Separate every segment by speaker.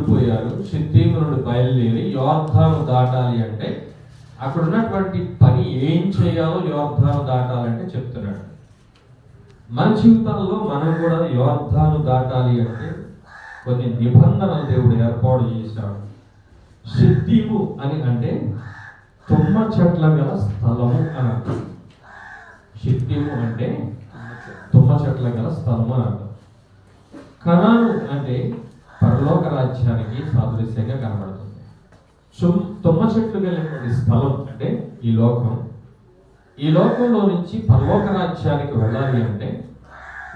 Speaker 1: వెళ్ళిపోయారు సిద్ధీము నుండి బయలుదేరి యోర్ధాను దాటాలి అంటే అక్కడ ఉన్నటువంటి పని ఏం చేయాలో యోర్ధాను దాటాలంటే చెప్తున్నాడు. మన జీవితంలో మనం కూడా యోర్ధాను దాటాలి అంటే కొన్ని నిబంధనలు దేవుడు ఏర్పాటు చేశాడు. సిద్ధిము అని అంటే తుమ్మ చెట్ల గల స్థలము అని అర్థం. సిద్ధిము అంటే తుమ్మ చెట్ల గల స్థలము అని అర్థం. కణాను అంటే పరలోక రాజ్యానికి సాదృశ్యంగా కనబడుతుంది. తుమ్మ చెట్లు కలిగినటువంటి స్థలం అంటే ఈ లోకం. ఈ లోకంలో నుంచి పరలోక రాజ్యానికి వెళ్ళాలి అంటే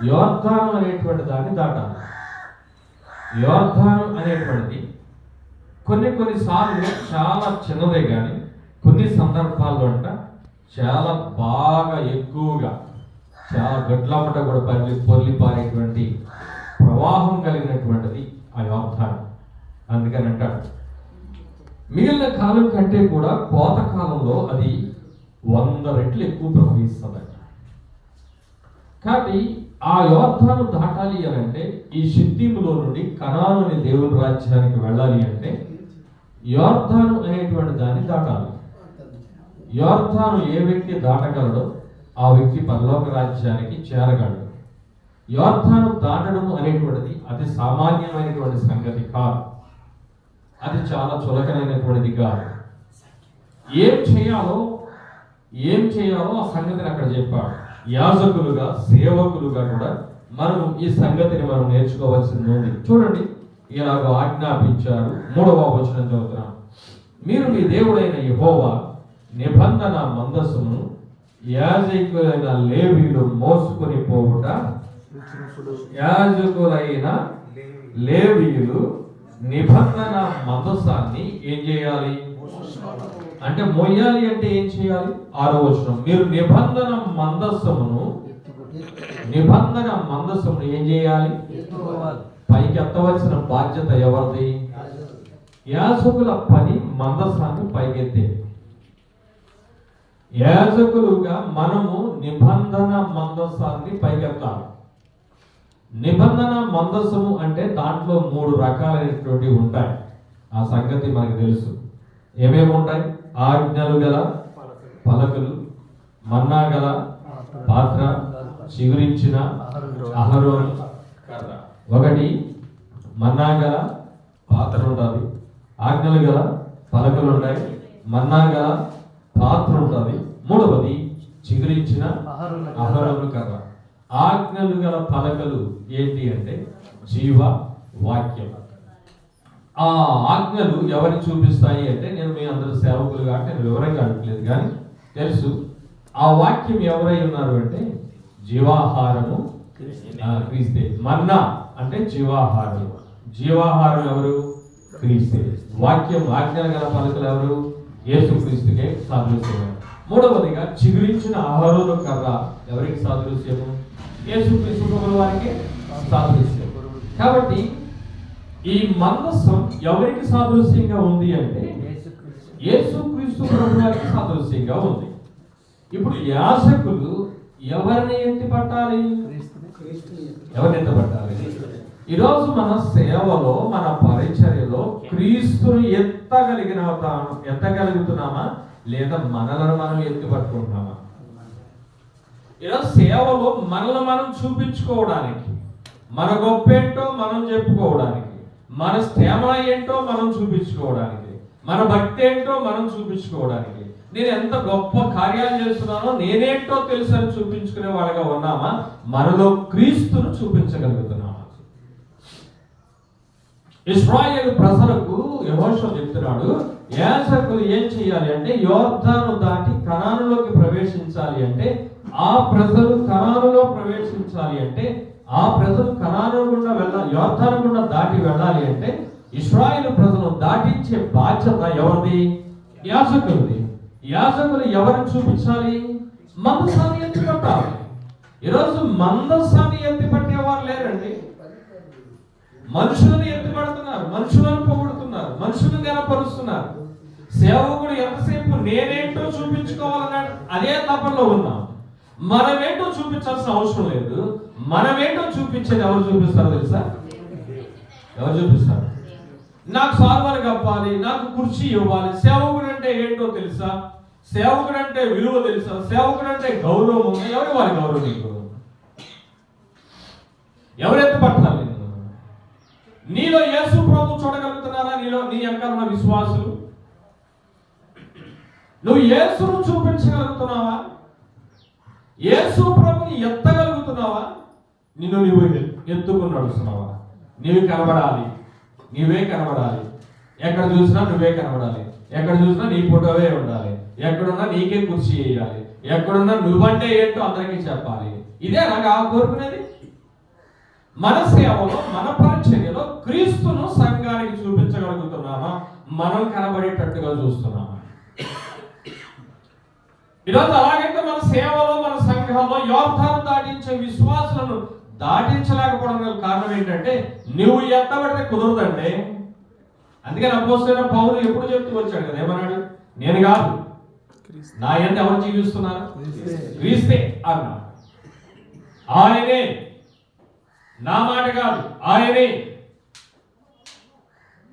Speaker 1: యోర్ధానం అనేటువంటి దాన్ని దాటాలి. యోర్ధానం అనేటువంటిది కొన్ని కొన్ని సార్లు చాలా చిన్నదే కానీ కొన్ని సందర్భాల్లో అంట చాలా బాగా ఎక్కువగా చాలా గడ్లమట కూడా పల్లి పొర్లిపారేటువంటి ప్రవాహం కలిగినటువంటిది ఆ యోర్ధానం అందుకని అంటాడు. మిగిలిన కాలం కంటే కూడా కోత కాలంలో అది వంద రెట్లు ఎక్కువ ప్రవహిస్తుందంట కాబట్టి ఆ యోధాను దాటాలి అని అంటే ఈ సిద్ధిములో నుండి కణానుని దేవుని రాజ్యానికి వెళ్ళాలి అంటే యోర్ధాను అనేటువంటి దాన్ని దాటాలి. యోర్ధాను ఏ వ్యక్తి దాటగలడో ఆ వ్యక్తి పరలోక రాజ్యానికి చేరగలడు. యోర్ధాను దాటడం అనేటువంటిది అతి సామాన్యమైనటువంటి సంగతి కాదు. అది చాలా చులకనైనటువంటిది కాదు. ఏం చేయాలో ఏం చేయాలో ఆ సంగతిని అక్కడ చెప్పాడు. యాజకులుగా సేవకులుగా కూడా మనం ఈ సంగతిని మనం నేర్చుకోవాల్సింది ఉంది. చూడండి ఇలాగ ఆజ్ఞాపించారు. మూడవ వచనం చదువుతున్నాం. మీరు మీ దేవుడైన యహోవా నిబంధన మందస్సును యాజకులైన లేవీలు మోసుకొని పోవుట యాజకులైన లేవీయులు నిబంధన మందస్సాన్ని ఏం చేయాలి? అంటే మొయ్యాలి అంటే ఏం చేయాలి? ఆరో వచనం. మీరు నిబంధన మందస్సమును నిబంధన మందస్సమును ఏం చేయాలి? పైకి ఎత్తవలసిన బాధ్యత ఎవరిది? యాజకుల పని మందస్సాన్ని పైకెత్తే. యాజకులుగా మనము నిబంధన మందస్సాన్ని పైకెత్తాలి. నిబంధన మందసము అంటే దాంట్లో మూడు రకాలైనటువంటి ఉంటాయి. ఆ సంగతి మనకు తెలుసు. ఏమేమి ఉంటాయి? ఆజ్ఞలు గల పలకలు మన్నా గల పాత్ర చిగురించిన అహరోను. కర్ర ఒకటి మన్నా గల పాత్ర ఉంటుంది. ఆజ్ఞలు గల పలకలు ఉంటాయి. మన్నా గల పాత్ర ఉంటుంది. మూడవది చిగురించిన అహరోను కర్ర ఆజ్ఞలు గల పలకలు ఏంటి అంటే జీవ వాక్యం. ఆ ఆజ్ఞలు ఎవరిని చూపిస్తాయి అంటే నేను మీ అందరు సేవకులు కాబట్టి నేను వివరంగా అడగలేదు కానీ తెలుసు. ఆ వాక్యం ఎవరై ఉన్నారు అంటే జీవాహారము క్రీస్తే. మన్నా అంటే జీవాహారం జీవాహారం ఎవరు? క్రీస్తే. వాక్యం ఆజ్ఞలు గల పలకలు ఎవరు? యేసు క్రీస్తుకే సాదృశ్యము మూడవదిగా చిగురించిన ఆహారంలో కర్ర ఎవరికి సాదృశ్యము యేసు క్రీస్తు వారికి సాదృశ్యం. కాబట్టి ఈ మందస్సం ఎవరికి సాదృశ్యంగా ఉంది అంటే యేసు క్రీస్తు వారికి సాదృశ్యంగా ఉంది. ఇప్పుడు యాసకులు ఎవరిని ఎత్తి పట్టాలి? ఎవరిని ఎత్తి పట్టాలి? ఈరోజు మన సేవలో మన పరిచర్యలో క్రీస్తుని ఎత్తగలిగిన ఎత్తగలుగుతున్నామా? లేదా మనలను మనం ఎత్తి పట్టుకుంటున్నామా? ఇలా సేవలో మనల్ని మనం చూపించుకోవడానికి మన గొప్ప ఏంటో మనం చెప్పుకోవడానికి మన స్థేమ ఏంటో మనం చూపించుకోవడానికి మన భక్తి ఏంటో మనం చూపించుకోవడానికి నేను ఎంత గొప్ప కార్యాలు చేస్తున్నానో నేనేంటో తెలుసని అని చూపించుకునే వాళ్ళగా ఉన్నామా? మనలో క్రీస్తును చూపించగలుగుతున్నామా? ఇస్రాయేల్ ప్రజలకు యహోషో చెప్తున్నాడు యాసకులు ఏం చేయాలి అంటే యోర్ధాను దాటి కణానులోకి ప్రవేశించాలి అంటే ఆ ప్రజలు కణాలలో ప్రవేశించాలి అంటే ఆ ప్రజలు కణాను గుండా వెళ్ళాలి యోర్ధాను గుండా దాటి వెళ్ళాలి అంటే ఇస్రాయిల్ ప్రజలను దాటించే బాధ్యత ఎవరిది? యాజకులది. యాజకులు ఎవరిని చూపించాలి? మందసాన్ని ఎత్తి పట్టాలి ఈరోజు మందసాన్ని ఎత్తి పట్టేవారు లేరండి. మనుషులను ఎత్తుపడుతున్నారు మనుషులను పొగుడుతున్నారు మనుషులను గనపరుస్తున్నారు సేవకుడు ఎంతసేపు నేనేంటో చూపించుకోవాలన్నాడు అదే తపంలో ఉన్నాం. మనమేంటో చూపించాల్సిన అవసరం లేదు. మనమేంటో చూపించేది ఎవరు చూపిస్తారు తెలుసా? ఎవరు చూపిస్తారు? నాకు సాల్వాలు కప్పాలి నాకు కుర్చీ ఇవ్వాలి సేవకుడు అంటే ఏంటో తెలుసా? సేవకుడు అంటే విలువ తెలుసా? సేవకుడు అంటే గౌరవం ఎవరి వారి గౌరవం నీకు? ఎవరెత్త పట్టాలి నీలో యేసు ప్రభు చూడగలుగుతున్నారా? నీలో నీ యొక్క విశ్వాసులు? నువ్వు యేసును చూపించగలుగుతున్నావా? యేసు ప్రభుని ఎత్తగలుగుతున్నావా? నిన్ను నువ్వు ఎత్తుకుని నడుస్తున్నావా నీవు కనబడాలి. నీవే కనబడాలి. ఎక్కడ చూసినా నువ్వే కనబడాలి. ఎక్కడ చూసినా నీ ఫోటోవే ఉండాలి. ఎక్కడున్నా నీకే కుర్చీ వేయాలి. ఎక్కడున్నా నువ్వంటే ఏంటో అందరికీ చెప్పాలి. ఇదే నాకు ఆ కోరుకునేది? మన సేవలో మన పరిచర్యలో క్రీస్తును సంఘానికి చూపించగలుగుతున్నామా? మనం కనబడేటట్టుగా చూస్తున్నామా? ఈరోజు అలాగైతే మన సేవలో గృహంలో యోధాను దాటించే విశ్వాసులను దాటించలేకపోవడం గల కారణం ఏంటంటే నువ్వు ఎత్తబడితే కుదరదండి. అందుకని అపోసిన పౌరులు ఎప్పుడు చెప్తూ వచ్చాడు కదా ఏమన్నాడు? నేను కాదు నా ఎంత ఎవరు జీవిస్తున్నారు? క్రీస్తే. అన్నాడు. ఆయనే. నా మాట కాదు ఆయనే.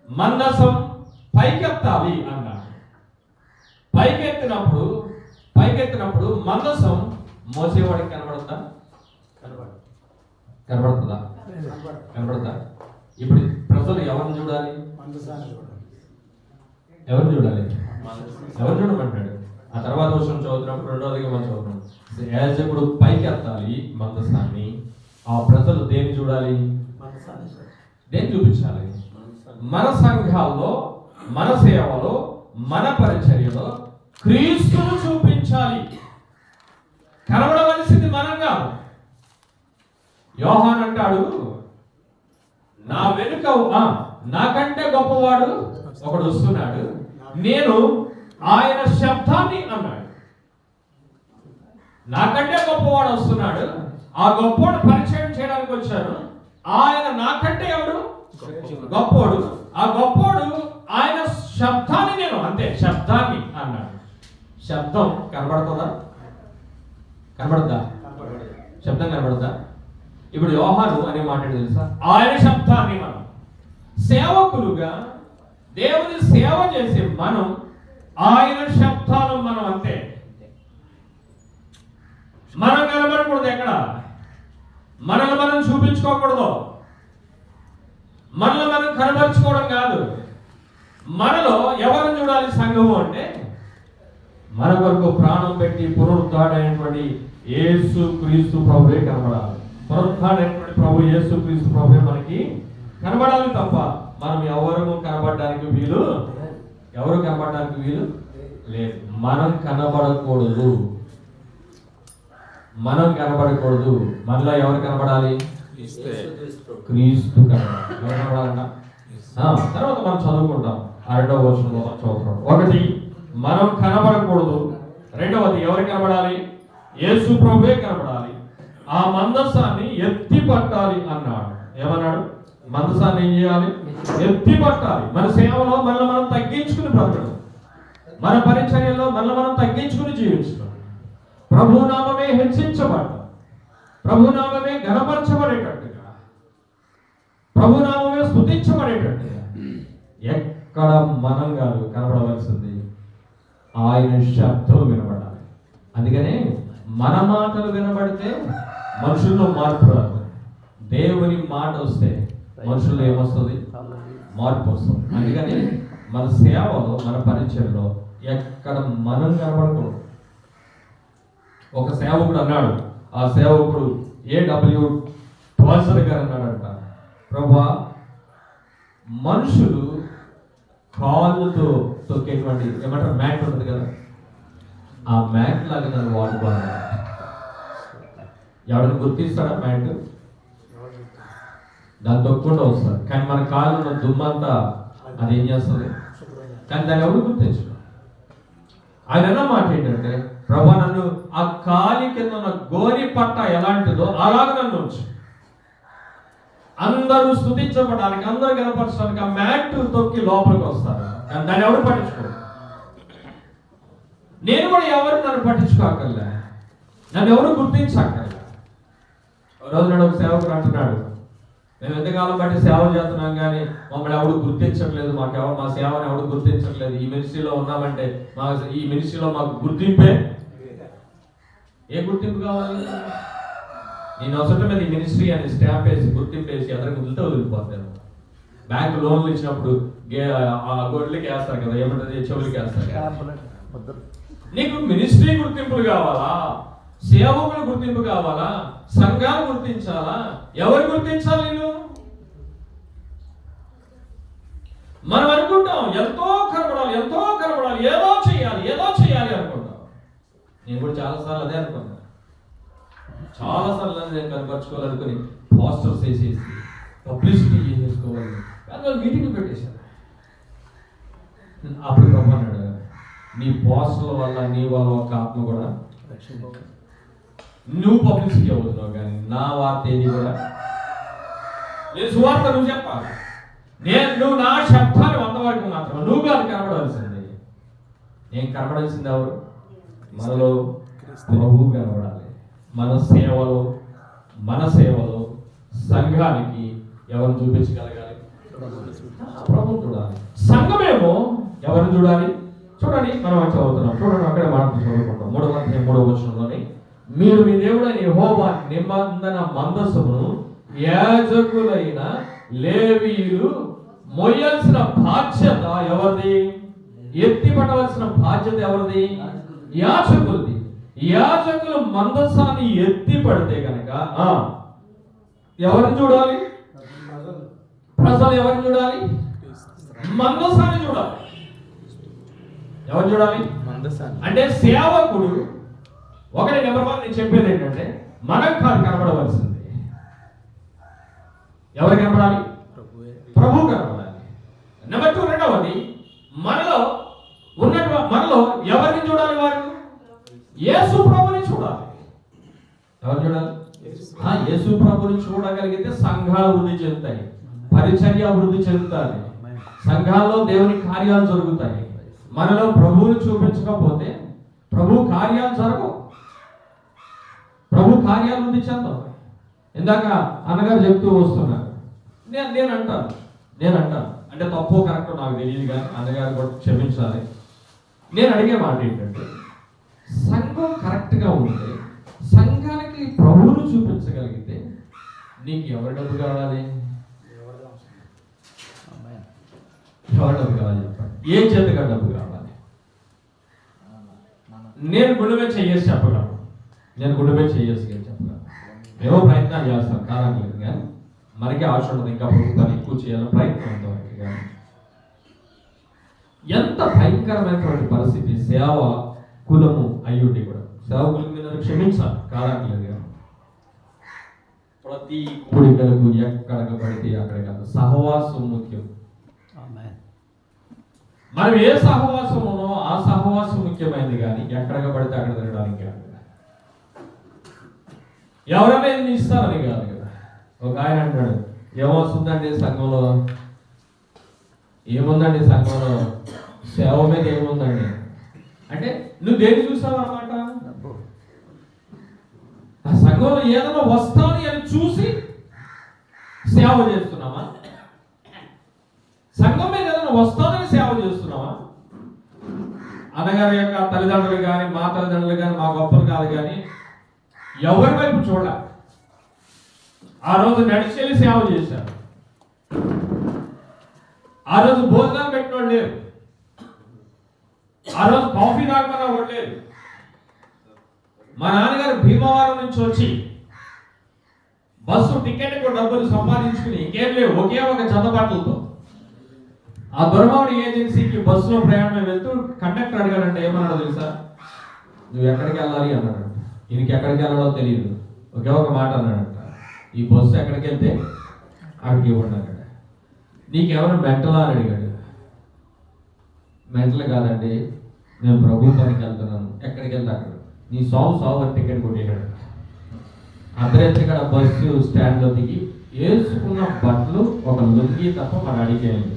Speaker 1: మందసం పైకెత్తాలి అన్నాడు. పైకెత్తినప్పుడు పైకెత్తినప్పుడు మందసం మోసేవాడికి కనబడుతుందా కనబడుతుందా? కనబడుతుందా ఇప్పుడు ప్రజలు ఎవరిని చూడాలి? ఎవరిని చూడాలి? ఎవరు చూడమంటాడు? ఆ తర్వాత వర్షం చదువుతున్నప్పుడు రెండోదిగా మనం చదువుతున్నాం. యాజకుడు పైకి ఎత్తాలి మందసాన్ని. ఆ ప్రజలు దేన్ని చూడాలి? దేన్ని చూపించాలి? మన సంఘాల్లో మన సేవలో మన పరిచర్యలో క్రీస్తును చూపించాలి. కనబడవలసింది మనం కాదు యోహాన్ అంటాడు నా వెనుక ఆ, నాకంటే గొప్పవాడు ఒకడు వస్తున్నాడు. నేను ఆయన శబ్దాన్ని అన్నాడు. నాకంటే గొప్పవాడు వస్తున్నాడు. ఆ గొప్పవాడు పరిచయం చేయడానికి వచ్చాను ఆయన నాకంటే ఎవడు? గొప్పోడు ఆ గొప్పోడు ఆయన శబ్దాన్ని నేను అంతే శబ్దాన్ని అన్నాడు. శబ్దం కనబడుతుందా? కనబడదా శబ్దం కనబడదా ఇప్పుడు యోహాను అనే మాట తెలుసా? ఆయన శబ్దాన్ని మనం. సేవకులుగా దేవుని సేవ చేసే మనం ఆయన శబ్దాలు మనం అంతే. మనం కనబడకూడదు ఎక్కడ? మనల్ని మనం చూపించుకోకూడదు. మనల్ని మనం కనబరుచుకోవడం కాదు. మనలో ఎవరిని చూడాలి సంఘము అంటే మన కొరకు ప్రాణం పెట్టి పునరుద్ధాడైనటువంటి యేసు క్రీస్తు ప్రభువే కనబడాలి. పునరుద్ధాడైనటువంటి ప్రభు యేసు క్రీస్తు ప్రభువే మనకి కనబడాలి తప్ప మనం ఎవరు కనబడడానికి వీలు? ఎవరు కనబడడానికి వీలు? లేదు. మనం కనబడకూడదు. మనం కనబడకూడదు. మనలో ఎవరు కనబడాలి? క్రీస్తు. కనబడాలి. తర్వాత మనం చదువుకుంటాం. ఆ రెండవ వర్షంలో చదువుతాం ఒకటి మనం కనబడకూడదు. రెండవది ఎవరు కనబడాలి? యేసు ప్రభువే కనబడాలి. ఆ మందసాన్ని ఎత్తి పట్టాలి అన్నాడు. ఏమన్నాడు మందసాన్ని ఏం చేయాలి? ఎత్తి పట్టాలి. మన సేవలో మనల్ని మనం తగ్గించుకుని బ్రతకడం. మన పరిచర్యలో మనల్ని మనం తగ్గించుకుని జీవించడం. ప్రభునామమే హెచ్చించబడ్డం. ప్రభునామమే గణపరచబడేటట్టుగా. ప్రభునామమే స్థుతించబడేటట్టుగా ఎక్కడ మనం కాదు కనబడవలసింది ఆయన శబ్దం వినబడాలి. అందుకనే మన మాటలు వినబడితే మనుషుల్లో మార్పు రాదు. దేవుని మాట వస్తే మనుషుల్లో ఏమొస్తుంది? మార్పు వస్తుంది. అందుకని మన సేవలో మన పరిచయంలో ఎక్కడ మనం కనబడకూడదు. ఒక సేవకుడు అన్నాడు ఆ సేవకుడు ఏడబ్ల్యూ ట్వాసర్ గారు అన్నాడంట ప్రభా మనుషులు కాళ్ళతో తొక్కేటువంటి ఏమంటారు? మ్యాట్ ఉంటుంది కదా. ఆ మ్యాట్ లాగా నన్ను వాడుకోవాలి. ఎవరిని గుర్తిస్తాడా మ్యాట్? దాన్ని తొక్కుండా వస్తారు. కానీ మన కాళ్ళు ఉన్న దుమ్మంతా అది ఏం చేస్తుంది? కానీ దాన్ని ఎవరు గుర్తించు ఆయన ఎలా మాట ఏంటంటే ప్రభా నన్ను ఆ కాలి కింద ఉన్న గోరి పట్ట ఎలాంటిదో అలాగ నన్ను ఉంచు. అందరూ స్థుతించబడడానికి అందరూ కనపరచడానికి ఆ మ్యాట్ తొక్కి లోపలికి వస్తారు. దాన్ని ఎవరు పట్టించుకోరు? నేను కూడా ఎవరు నన్ను పట్టించుకోకల్లా నన్ను ఎవరు గుర్తించక్కర్లే. రోజు నాడు ఒక సేవకుడు అంటున్నాడు మేము ఎంతకాలం బట్టి సేవ చేస్తున్నాం కానీ మమ్మల్ని ఎవడు గుర్తించట్లేదు మాకు ఎవరు మా సేవను ఎవడు గుర్తించట్లేదు. ఈ మినిస్ట్రీలో ఉన్నామంటే మా ఈ మినిస్ట్రీలో మాకు గుర్తింపే ఏ గుర్తింపు కావాలి? నేను అవసరం మీద ఈ మినిస్ట్రీ అని స్టాంప్ వేసి గుర్తింపు వేసి ఎదరికి వదిలితే వదిలిపోతాను బ్యాంక్ లోన్లు ఇచ్చినప్పుడు ఆ గొడ్లకి వేస్తారు కదా ఏమంటది? చెవులకి వేస్తారు కదా. నీకు మినిస్ట్రీ గుర్తింపులు కావాలా? సేవకుల గుర్తింపు కావాలా? సంఘాలు గుర్తించాలా? ఎవరు గుర్తించాలి నేను మనం అనుకుంటాం ఎంతో కనపడాలి ఎంతో కనపడాలి ఏదో చేయాలి ఏదో చేయాలి అనుకుంటాం. నేను కూడా చాలాసార్లు అదే అనుకున్నాను చాలాసార్లు నేను కనపరచుకోవాలనుకుని పోస్టర్స్ వేసేసి పబ్లిసిటీ చేసేసుకోవాలి కానీ వాళ్ళు మీటింగ్ పెట్టేశారు. అప్పుడు రమ్మన్నాడు. నీ పోస్టర్ల వల్ల నీ వల్ల ఒక ఆత్మ కూడా. నువ్వు పబ్లిసిటీ అవుతున్నావు కానీ నా వార్త ఏది కూడా? నేను సువార్త నువ్వు చెప్పాలి. నేను నువ్వు నా శబ్దాన్ని వంద వరకు మాత్రం నువ్వు కాదు కనబడాల్సింది. నేను కనబడాల్సింది ఎవరు? మనలో ప్రభు కనబడాలి. మన సేవలో మన సేవలో సంఘానికి ఎవరు చూపించగలగాలి? ప్రభు చూడాలి. సంఘమేమో ఎవరిని చూడాలి? చూడండి మనం అక్కడ చదువుతున్నాం. చూడండి అక్కడ మాట చదువుకుంటాం. మూడవ అధ్యాయం మూడవ వచనంలోని మీరు మీ దేవుడైన యెహోవా నిబంధన మందస్సును యాజకులైన లేవీయులు మొయ్యాల్సిన బాధ్యత ఎవరిది? ఎత్తి పట్టవలసిన బాధ్యత ఎవరిది? యాజకులది. యాజకులు మందస్సాన్ని ఎత్తి పడితే కనుక ఆ, ఎవరిని చూడాలి? ప్రజలు ఎవరిని చూడాలి? మందసాన్ని చూడాలి. ఎవరు చూడాలి? అంటే సేవకుడు ఒకటి నెంబర్ వన్ నేను చెప్పేది ఏంటంటే మనకు కాదు కనబడవలసింది. ఎవరు కనబడాలి? ప్రభు కనబడాలి. నెంబర్ టూ రెండవది మనలో ఉన్నట్టు మనలో ఎవరిని చూడాలి వారు? యేసు ప్రభుని చూడాలి. ఎవరు చూడాలి? ఆ, యేసు ప్రభుని చూడగలిగితే సంఘాలు వృద్ధి చెందుతాయి. పరిచర్య వృద్ధి చెందుతాయి సంఘాల్లో దేవుని కార్యాలు జరుగుతాయి. మనలో ప్రభువుని చూపించకపోతే ప్రభు కార్యాలు జరగవు. ప్రభు కార్యాలు వృద్ధి చెందవు. ఇందాక అన్నగారు చెప్తూ వస్తున్నారు. నేను నేను అంటాను. నేను అంటాను. అంటే తప్పు కరెక్ట్ నాకు తెలియదు కానీ అన్నగారు కూడా క్షమించాలి. నేను అడిగే మాట ఏంటంటే సంఘం కరెక్ట్గా ఉంటే సంఘానికి ప్రభువును చూపించగలిగితే నీకు ఎవరి డబ్బు కావాలి? ఎవరి డబ్బు కావాలి. చెప్పండి ఏ చేతగా డబ్బు కావాలి? నేను గుండెమే చెయ్యేసి చెప్పగలను. నేను గుండెమే చెయ్యేసి చెప్పగలను? మేము ప్రయత్నాలు చేస్తాం కాదనలేదు కానీ. మనకే ఆశ ఉండదు ఇంకా ప్రభుత్వాన్ని ఎక్కువ చేయాలని ప్రయత్నం ఉంది మనకి కానీ. ఎంత భయంకరమైనటువంటి పరిస్థితి సేవ కులము అయ్యుండి కూడా. సేవకుల మీద క్షమించాలి కాదనలేదు కానీ. ప్రతి కూడికలకు ఎక్కడికి పడితే అక్కడికి కాదు సహవాసం ముఖ్యం. మనం ఏ సహవాసం ఉన్నామో ఆ సహవాసం ముఖ్యమైనది కానీ ఎక్కడికి పడితే అక్కడ తిరగడానికి కాదు ఎవరైనా ఇది ఇస్తారని కాదు కదా. ఒక ఆయన అంటాడు ఏమొస్తుందండి సంఘంలో? ఏముందండి సంఘంలో? సేవ మీద ఏముందండి? అంటే నువ్వు దేని చూసావు అన్నమాట? ఆ సంఘంలో ఏదైనా వస్తాది అని చూసి సేవ చేస్తున్నామా సంఘం మీద ఏదైనా వస్తానని సేవ చేస్తున్నావా? అన్నగారి యొక్క తల్లిదండ్రులు కానీ మా తల్లిదండ్రులు కానీ మా గొప్పలు కాదు కానీ ఎవరి వైపు చూడ ఆ రోజు నడిచెళ్ళి సేవ చేశారు. ఆ రోజు భోజనం పెట్టిన వాళ్ళు లేరు. ఆ రోజు కాఫీ తాగమన్న వాళ్ళు లేరు. మా నాన్నగారు భీమవరం నుంచి వచ్చి బస్సు టికెట్ డబ్బులు సంపాదించుకుని ఇంకేం లేవు ఒకే ఒక జత ఆ దొరమావుడి ఏజెన్సీకి బస్సులో ప్రయాణం వెళ్తూ కండక్టర్ అడిగాడంటే ఏమన్నాడో తెలుసా? నువ్వు ఎక్కడికి వెళ్ళాలి? అన్నాడు. ఈయనకి ఎక్కడికి వెళ్ళాలో తెలియదు. ఒకే ఒక మాట అన్నాడంట ఈ బస్సు ఎక్కడికి వెళ్తే అక్కడికి ఇవ్వండి అన్నాడు. నీకెవరు మెంటలా? అని అడిగాడు. మెంటల్ కాదండి నేను ప్రభు పనికి వెళ్తున్నాను. ఎక్కడికి వెళ్తా అక్కడ. నీ సాగు సాగు అని టికెట్ కొట్టేశాడు. అర్ధరాత్రి ఇక్కడ బస్సు స్టాండ్లో దిగి వేసుకున్న బట్టలు ఒక లుంగి తప్ప మన అడిగేయండి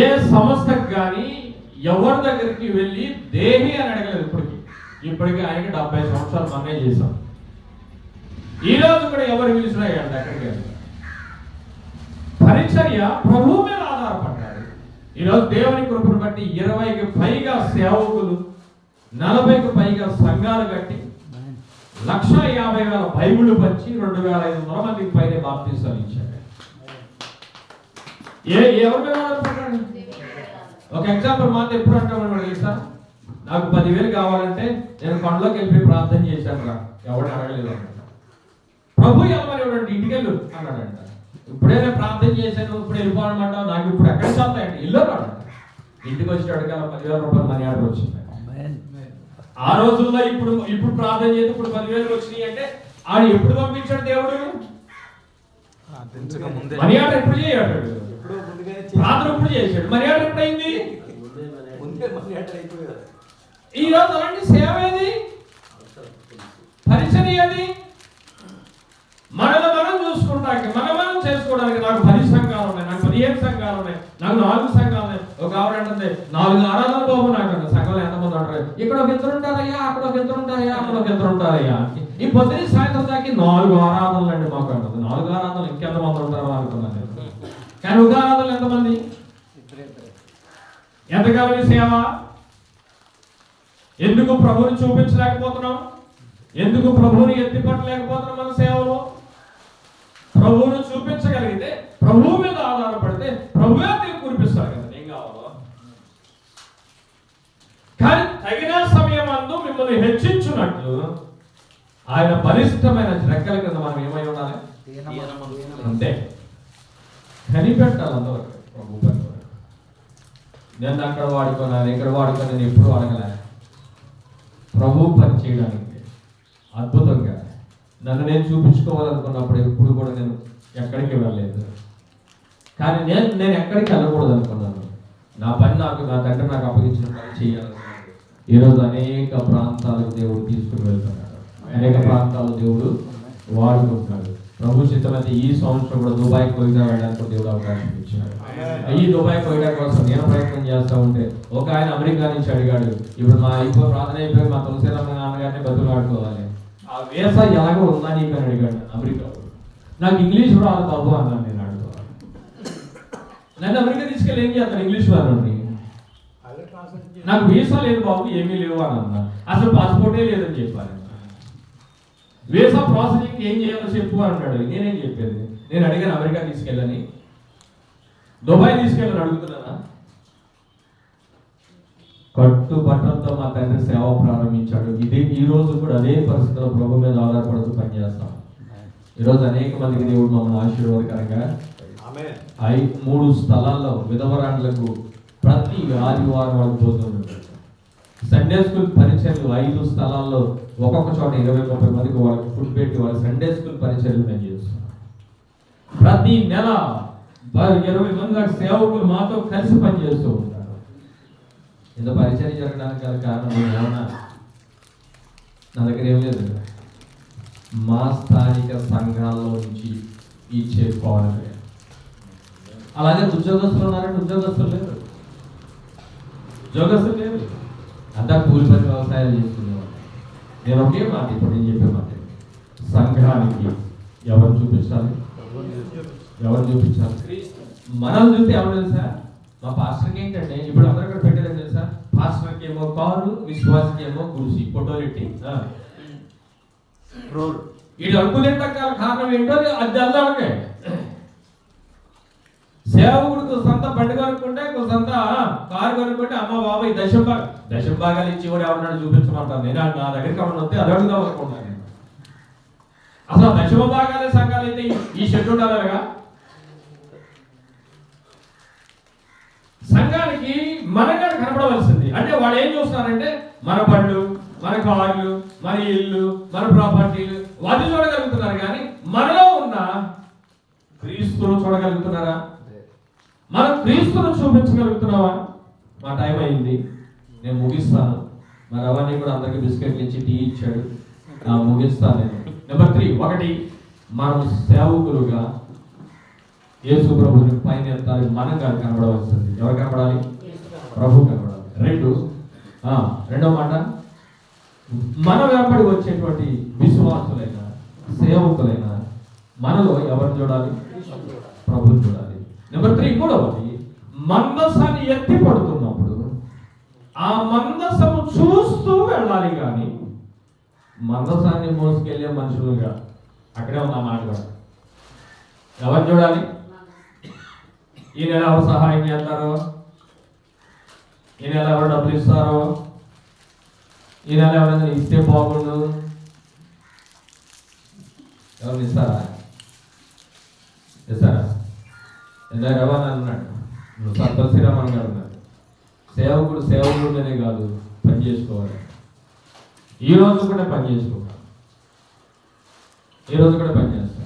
Speaker 1: ఏ సంస్థకు కానీ ఎవరి దగ్గరికి వెళ్ళి దేహి అని అడగలేదు ఇప్పటికి. ఇప్పటికీ ఆయనకి డెబ్బై సంవత్సరాలు మనమే చేశాం. ఈరోజు కూడా ఎవరు పిలిచినా అక్కడికి పరిచర్య ప్రభువు మీద ఆధారపడ్డారు ఈరోజు దేవుని కృపను బట్టి ఇరవైకి పైగా సేవకులు నలభైకి పైగా సంఘాలు కట్టి లక్ష యాభై వేల బైబిల్ పంచి రెండు వేల ఐదు వందల మందికి పైన బాప్తీసాలు ఇచ్చారు. ఏ ఎవరి మీద ఆధారపడ్డాడు ఒక ఎగ్జాంపుల్ మాట ఎప్పుడు అంటామని తెలుసా? నాకు పదివేలు కావాలంటే నేను కొండలోకి వెళ్ళిపోయి ప్రార్థన చేశాను రా. ఎవరు అడగలేదు ప్రభు ఎవరు ఎవరంటే ఇంటికి వెళ్ళు అన్నాడంట. ఇప్పుడే నేను ప్రార్థన చేశాను ఇప్పుడు వెళ్ళిపోవడమంటావు నాకు ఇప్పుడు ఎక్కడ చదువుతాయంటే ఇల్లు రాడు ఇంటికి వచ్చేటాడు కదా పదివేల రూపాయలు మనీ ఆర్డర్ వచ్చింది. ఆ రోజుల్లో ఇప్పుడు ఇప్పుడు ప్రార్థన చేసి ఇప్పుడు పదివేలు వచ్చినాయి అంటే ఆడు ఎప్పుడు పంపించాడు దేవుడు? మనీ ఆర్డర్ ఎప్పుడు చేయడు ప్రార్థన ఎప్పుడు చేశాడు. మనీ ఆర్డర్ ఎప్పుడు అయింది
Speaker 2: ముందే మనీ ఆర్డర్ అయిపోయారు
Speaker 1: ఈ రోజు అలాంటి సేవ ఏది? పరిచయం ఏది? మనలో మనం చూసుకుంటానికి మనం మనం చేసుకోవడానికి నాకు పది సంఘాలు ఉన్నాయి నాకు పదిహేను సంఘాలు ఉన్నాయి నాకు నాలుగు సంఘాలు ఉన్నాయి. ఒక ఆవిడ అంటుంది నాలుగు ఆరాధన బాబు నాకు అంట సంఘంలో ఎంతమంది ఉంటారు? ఇక్కడ ఒక ఇద్దరు ఉంటారయ్యా అక్కడ ఒక ఇద్దరు ఉంటారయ్యా అక్కడ ఒక ఇద్దరు ఉంటారయ్యా. ఈ పొద్దున సాయంత్రం దాకా నాలుగు ఆరాధనలు అండి మాకు అంటుంది. నాలుగు ఆరాధనలు ఇంకెంతమంది ఉంటారో. కానీ ఆరాధనలు ఎంతమంది? ఎంతకాలం సేవ ఎందుకు ప్రభువుని చూపించలేకపోతున్నాం ఎందుకు ప్రభువుని ఎత్తిపట్టలేకపోతున్నాం మన సేవలో? ప్రభువును చూపించగలిగితే ప్రభువు మీద ఆధారపడితే ప్రభువే నీకు కురిపిస్తాడు కదా ఏం కావాలో? కానీ తగిన సమయం అందు మిమ్మల్ని హెచ్చించున్నట్లు ఆయన బలిష్టమైన రెక్కల కింద మనం ఏమై ఉండాలి? అంతే. కనిపెట్టాలి అంతవరకు. ప్రభు పని నేను అక్కడ వాడుకున్నాను ఇక్కడ వాడుకున్నాను నేను ఎప్పుడు అడగలే ప్రభు పని చేయడానికి అద్భుతంగా. నన్ను నేను చూపించుకోవాలనుకున్నప్పుడు ఎప్పుడు కూడా నేను ఎక్కడికి వెళ్ళలేదు. కానీ నేను నేను ఎక్కడికి వెళ్ళకూడదు అనుకున్నాను నా పని నాకు నా తండ్రి నాకు అప్పగించిన పని చేయాలనుకున్నాను ఈరోజు అనేక ప్రాంతాలకు దేవుడు తీసుకుని వెళ్తున్నాడు. అనేక ప్రాంతాలు దేవుడు వాడుకుంటున్నాడు. ప్రభు చిత్తమైతే ఈ సంవత్సరం కూడా దుబాయ్ కోయిడా వెళ్ళడానికి కూడా దేవుడు అవకాశం ఇచ్చాడు. ఈ దుబాయ్ కోయిడా కోసం నేను ప్రయత్నం చేస్తా ఉంటే ఒక ఆయన అమెరికా నుంచి అడిగాడు ఇప్పుడు మా ఇంకో ప్రార్థన అయిపోయి మా తులసిరామ నాన్నగారిని బతులు ఆడుకోవాలి ఆ వేస ఎలాగో ఉందా నీకు? అని అడిగాడు అమెరికా. నాకు ఇంగ్లీష్ రాదు బాబు అన్నాను నేను అడుగుతాను. నన్ను అమెరికా తీసుకెళ్ళి ఏం చేస్తాను ఇంగ్లీష్
Speaker 2: చేసి
Speaker 1: నాకు వీసా లేదు బాబు ఏమీ లేవు అని అన్నా అసలు పాస్పోర్టే లేదని చెప్పాను వీసా ప్రాసెసింగ్ ఏం చేయాలో చెప్పు అన్నాడు నేనేం చెప్పేది? నేను అడిగాను అమెరికా తీసుకెళ్ళని. దుబాయ్ తీసుకెళ్ళని అడుగుతున్నానా? కట్టు బట్టలతో మా తండ్రి సేవ ప్రారంభించాడు. ఇదే ఈ రోజు కూడా అదే పరిస్థితిలో ప్రభు మీద ఆధారపడుతూ పనిచేస్తాం. ఈరోజు అనేక మందికి దేవుడు మమ్మల్ని ఆశీర్వాదకరంగా
Speaker 2: ఆమె
Speaker 1: ఐ మూడు స్థలాల్లో విధవరాండ్లకు ప్రతి ఆదివారం వాళ్ళకి పోతున్నాడు సండే స్కూల్ పరిచయలు ఐదు స్థలాల్లో ఒక్కొక్క చోట ఇరవై ముప్పై మందికి వాళ్ళకి ఫుడ్ పెట్టి వాళ్ళ సండే స్కూల్ పరిచయలు మేము చేస్తున్నాం. ప్రతి నెల ఇరవై మంది సేవకులు మాతో కలిసి పనిచేస్తూ ఉంటారు. ఇంత పరిచయం జరగడానికి గల కారణం ఏమన్నా నా దగ్గర ఏం లేదు. మా స్థానిక సంఘాల్లో నుంచి ఇచ్చే కోరలే అలాగే ఉద్యోగస్తులు ఉన్నారంటే ఉద్యోగస్తులు లేరు. ఉద్యోగస్తులు లేరు. అంతా కూలి పని వ్యవసాయాలు చేసుకునేవాళ్ళు. నేను ఒకే మాట ఇప్పుడు నేను చెప్పే మాట. సంఘానికి ఎవరు చూపించాలి? ఎవరు చూపించాలి? మనం చూస్తే ఎవరు తెలుసా? మా పాస్టర్కి ఏంటంటే ఇప్పుడు అందరూ ఇక్కడ పెట్టేది తెలుసా? పాస్టర్కి ఏమో కారు విశ్వాసకి ఏమో కుర్చీ ఫోటోలు పెట్టి ఆ.
Speaker 2: రోడ్.
Speaker 1: వీడు అనుకునేట కారణం ఏంటో అది అల్లాకే సేవకుడికి సొంత బండి కొనుక్కుంటే సొంత కారు కొనుక్కుంటే అమ్మ బాబాయ్ దశం భాగ దశం భాగాలు ఇచ్చి కూడా ఎవరినాడు చూపించమంటాను. నేను నా దగ్గరికి ఎవరైనా వస్తే అది అడుగుదాం అనుకుంటాను నేను. అసలు దశమ భాగాలే సంఘాలు అయితే ఈ- షెడ్ ఉండాలిగా సంఘానికి మనగా కనపడవలసింది. అంటే వాళ్ళు ఏం చూస్తున్నారంటే మన బండ్లు మన కార్లు మన ఇల్లు మన ప్రాపర్టీలు వాటిని చూడగలుగుతున్నారు కానీ మనలో ఉన్న క్రీస్తులు చూడగలుగుతున్నారా? మనం క్రీస్తును చూపించగలుగుతున్నావా మా టైం అయింది. నేను ముగిస్తాను. మరి అవన్నీ కూడా అందరికి బిస్కెట్లు ఇచ్చి టీ ఇచ్చాడు. ముగిస్తాను నేను. నెంబర్ త్రీ ఒకటి మనం సేవకులుగా యేసు ప్రభుని పైన ఎత్తాలి. మనం కాదు కనబడవలసింది. ఎవరు కనబడాలి? ప్రభు కనబడాలి. రెండు ఆ, రెండో మాట మన వెంబడి వచ్చేటువంటి విశ్వాసులైన సేవకులైన మనలో ఎవరు చూడాలి? ప్రభుని చూడాలి. నెంబర్ త్రీ మూడవది మందసాన్ని ఎత్తి పడుతున్నప్పుడు ఆ మందసము చూస్తూ వెళ్ళాలి కానీ మందసాన్ని మోసుకెళ్ళే మనుషులుగా అక్కడే ఉన్న మాట ఎవరు చూడాలి? ఈ నెల ఎవరు సహాయం చేస్తారో? ఈ నెల ఎవరు డబ్బులు ఇస్తారో? ఈ నెల ఎవరైనా ఇస్తే బాగుండు? ఎవరు ఇస్తారా? ఇస్తారా? ఇందాక రవాణా అన్నాడు నువ్వు గారు సేవకుడు సేవకుడుగానే కాదు పని చేసుకోవాలి. ఈ రోజు కూడా పని చేసుకోవాలి. ఈ రోజు కూడా పని చేస్తా.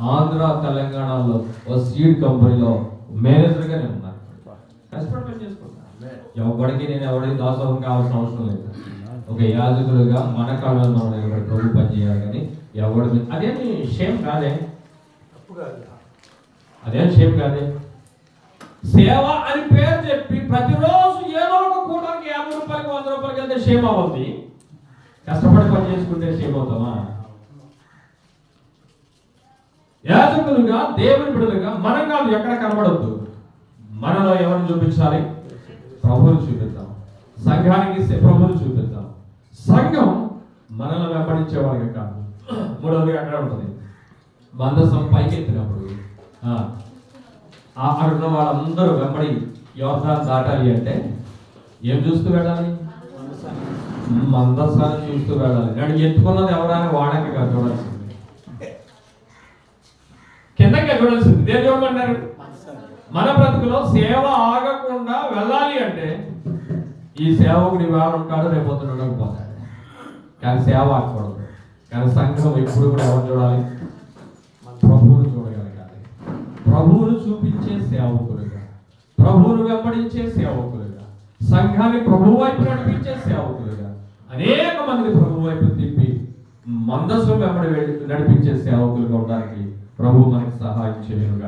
Speaker 1: ఆంధ్ర తెలంగాణలో ఓ సీడ్ కంపెనీలో మేనేజర్గా నేను ఉన్నాను. కష్టపడి పని ఎవరికి నేను ఎవరికి దాసోహం కావాల్సిన అవసరం లేదు. ఒక యాజకులుగా మన కాలంలో మనం నిలబడి ప్రభు పని కానీ ఎవరి మీద- అదేమి షేమ్ కాదే.
Speaker 2: తప్పు కాదు.
Speaker 1: అదేం షేప్ కాదే. సేవ అని పేరు చెప్పి ప్రతిరోజు ఏదో ఒక కూటానికి యాభై రూపాయలకి వంద రూపాయలకి వెళ్తే షేమ్ అవ్వద్ది కష్టపడి పని చేసుకుంటే షేమ్ అవుతామా? యాజకులుగా దేవుని బిడ్డలుగా మనం కాదు ఎక్కడ కనబడద్దు. మనలో ఎవరిని చూపించాలి? ప్రభువుని చూపిద్దాం. సంఘానికి సే- ప్రభువుని చూపిద్దాం. సంఘం మనల్ని వెంబడించే వాళ్ళకి కాదు. మూడవది అక్కడ ఉంటుంది. మందసం పైకెత్తినప్పుడు అక్కడ ఉన్న వాళ్ళందరూ వెంబడి యోధాన్ని దాటాలి అంటే ఏం చూస్తూ వెళ్ళాలి? మందసాన్ని చూస్తూ వెళ్ళాలి. నేను ఎత్తుకున్నది ఎవరైనా వాడక కాదు చూడాల్సింది. కిందకి చూడాల్సింది. దేని చూడమన్నారు మన బ్రతుకులో సేవ ఆగకుండా వెళ్ళాలి అంటే ఈ సేవకుడు ఇవాళ ఉంటాడు రేపు పొద్దున ఉండకపోతాడు. కానీ సేవ ఆగకూడదు. కానీ సంఘం ఎప్పుడు కూడా ఎవరు చూడాలి? ప్రభువును చూపించే సేవకులుగా ప్రభువును వెంబడించే సేవకులుగా సంఘాన్ని ప్రభు వైపు నడిపించే సేవకులుగా అనేక మంది ప్రభు వైపు తిప్పి మందస్సు వెంబడి నడిపించే సేవకులుగా ఉండడానికి ప్రభు మనకి సహాయం చేయనుగా